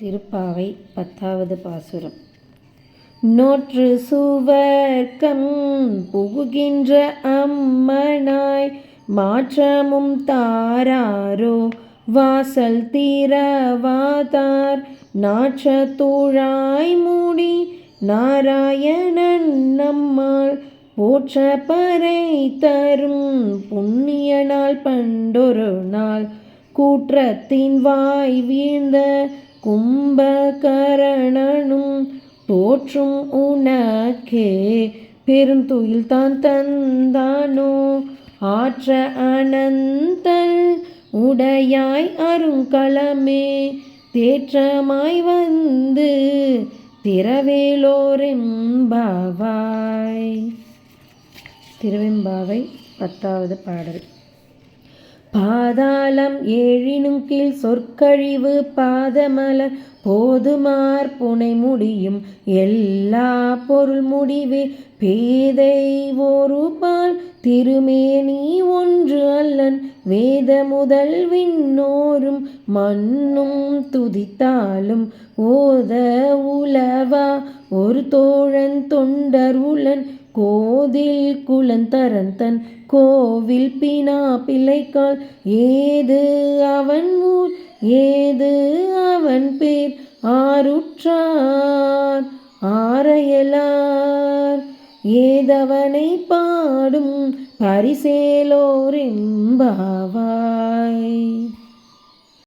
திருப்பாவை பத்தாவது பாசுரம். நோற்று சுவர்க்கம் புகுகின்ற அம்மனாய் மாற்றமும் தாராரோ வாசல் தீரவாதார் நாற்றத்தூழாய் மூடி நாராயணன் நம்மாள் போற்ற பறை தரும் புண்ணிய நாள் பண்டொரு நாள் கூற்றத்தின் வாய் வீழ்ந்த கும்பகரணனும் போற்றும் உனக்கே. பெருந்துயில் தான் தந்தானோ? ஆற்ற அனந்தல் உடையாய் அருங்கலமே. தேற்றமாய் வந்து திரவேலோரெம்பாவாய் திருவெம்பாவை பத்தாவது பாடல். பாதாளம் ஏழினும் கீழ் சொற்கழிவு பாதமலர் போதுமார் புனை முடியும் எல்லா பொருள் முடிவே. பேதை ஒரு பால் திருமேனி ஒன்று அல்லன் வேத முதல் விண்ணோரும் மண்ணும் துதித்தாலும் ஓத உலவா ஒரு தோழன் தொண்டர் உளன் கோதில் குலந்தரந்தன் கோவில் பினா பிள்ளைக்கால். ஏது அவன் ஊர் ஏது அவன் பேர்? ஆருற்றார் ஆரையலார். ஏதவனை பாடும் பரிசேலோரெம்பாவாய்